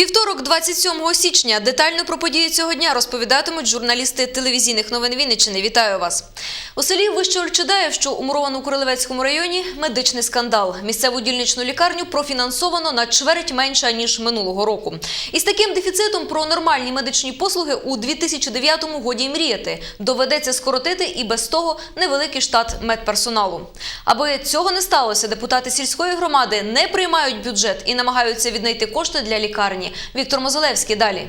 Вівторок, 27 січня. Детально про події цього дня розповідатимуть журналісти телевізійних новин Вінниччини. Вітаю вас. У селі Вищеольчедаєв, що у Муровану-Курилевецькому районі, медичний скандал. Місцеву дільничну лікарню профінансовано на чверть менше, ніж минулого року. Із таким дефіцитом про нормальні медичні послуги у 2009-му годі мріяти. Доведеться скоротити і без того невеликий штат медперсоналу. Аби цього не сталося, депутати сільської громади не приймають бюджет і намагаються віднайти кошти для лікарні. Віктор Мозолевський далі.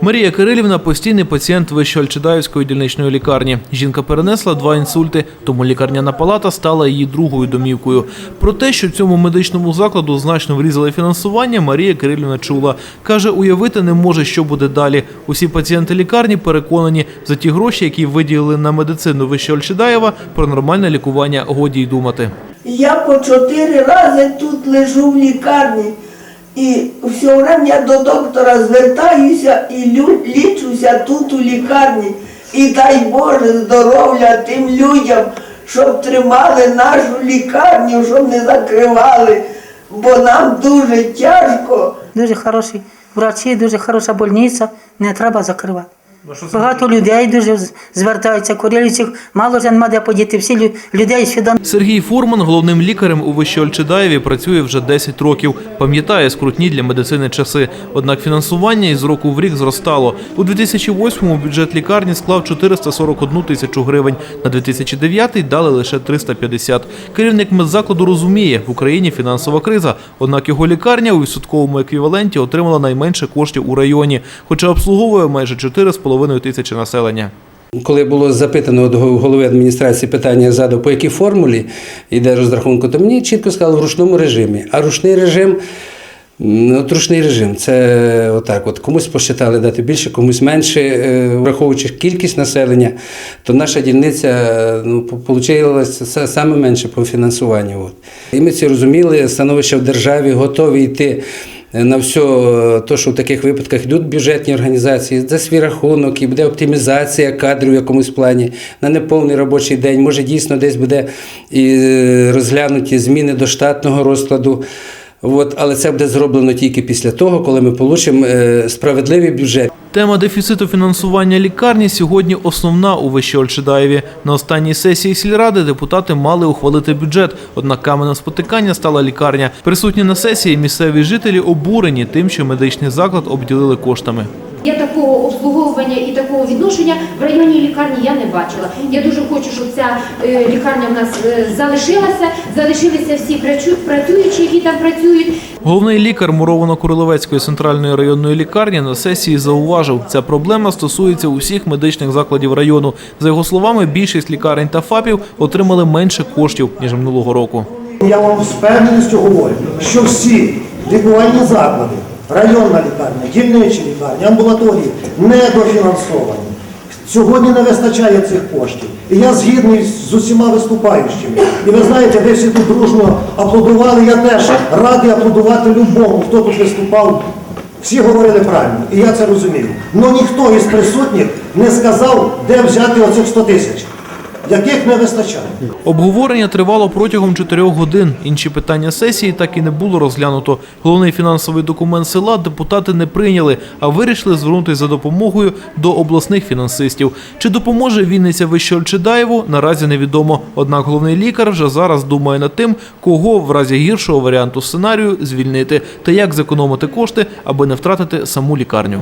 Марія Кирилівна постійний пацієнт Вищеольчедаївської дільничної лікарні. Жінка перенесла два інсульти, тому лікарняна палата стала її другою домівкою. Про те, що цьому медичному закладу значно врізали фінансування, Марія Кирилівна чула. Каже, уявити не може, що буде далі. Усі пацієнти лікарні переконані, за ті гроші, які виділили на медицину Вищеольчедаєва, про нормальне лікування годі й думати. Я по чотири рази тут лежу в лікарні. І все я до доктора звертаюся і лічуся тут у лікарні. І дай Боже здоров'я тим людям, щоб тримали нашу лікарню, щоб не закривали, бо нам дуже тяжко. Дуже хороші врачі, дуже хороша больниця, не треба закривати. Багато людей дуже звертаються, курильців, мало вже нема де подіти. Всі лю- людей сюди Сергій Фурман головним лікарем у Вищеольчедаєві працює вже 10 років. Пам'ятає скрутні для медицини часи. Однак фінансування із року в рік зростало. У 2008-му бюджет лікарні склав 441 тисячу гривень. На 2009-й дали лише 350. Керівник медзакладу розуміє, в Україні фінансова криза. Однак його лікарня у відсотковому еквіваленті отримала найменше коштів у районі, хоча обслуговує майже 4,5 тисячі населення. Коли було запитано до голови адміністрації питання задав, по якій формулі йде розрахунку, то мені чітко сказали в ручному режимі. А ручний режим, от ручний режим, це отак. От комусь посчитали дати більше, комусь менше, Е, враховуючи кількість населення, то наша дільниця е, ну, отримала саме менше по фінансуванню. От. І ми це розуміли, становище в державі готові йти на все те, що в таких випадках йдуть бюджетні організації за свій рахунок, і буде оптимізація кадрів в якомусь плані на неповний робочий день. Може, дійсно десь буде і е, розглянуті зміни до штатного розкладу. От, але це буде зроблено тільки після того, коли ми отримаємо справедливий бюджет. Тема дефіциту фінансування лікарні сьогодні основна у Вищеольчедаєві. На останній сесії сільради депутати мали ухвалити бюджет, однак каменем спотикання стала лікарня. Присутні на сесії місцеві жителі обурені тим, що медичний заклад обділили коштами. Такого обслуговування і такого відношення в районній лікарні я не бачила. Я дуже хочу, щоб ця е, лікарня в нас е, залишилася, залишилися всі працю- працюючі, які там працюють. Головний лікар Муровано-Куриловецької центральної районної лікарні на сесії зауважив, ця проблема стосується усіх медичних закладів району. За його словами, більшість лікарень та ФАПів отримали менше коштів ніж минулого року. Я вам з впевненістю говорю, що всі лікувальні заклади, районна лікарня, дільничі лікарні, амбулаторії недофінансовані. Сьогодні не вистачає цих коштів. І я згідний з усіма виступаючими. І ви знаєте, ви всі тут дружно аплодували. Я теж радий аплодувати любому, хто тут виступав. Всі говорили правильно, і я це розумію. Але ніхто із присутніх не сказав, де взяти оцих 100 тисяч, яких не вистачає. Обговорення тривало протягом чотирьох годин. Інші питання сесії так і не було розглянуто. Головний фінансовий документ села депутати не прийняли, а вирішили звернутися за допомогою до обласних фінансистів. Чи допоможе Вінниця Вищеольчедаєву, наразі невідомо. Однак головний лікар вже зараз думає над тим, кого в разі гіршого варіанту сценарію звільнити та як зекономити кошти, аби не втратити саму лікарню.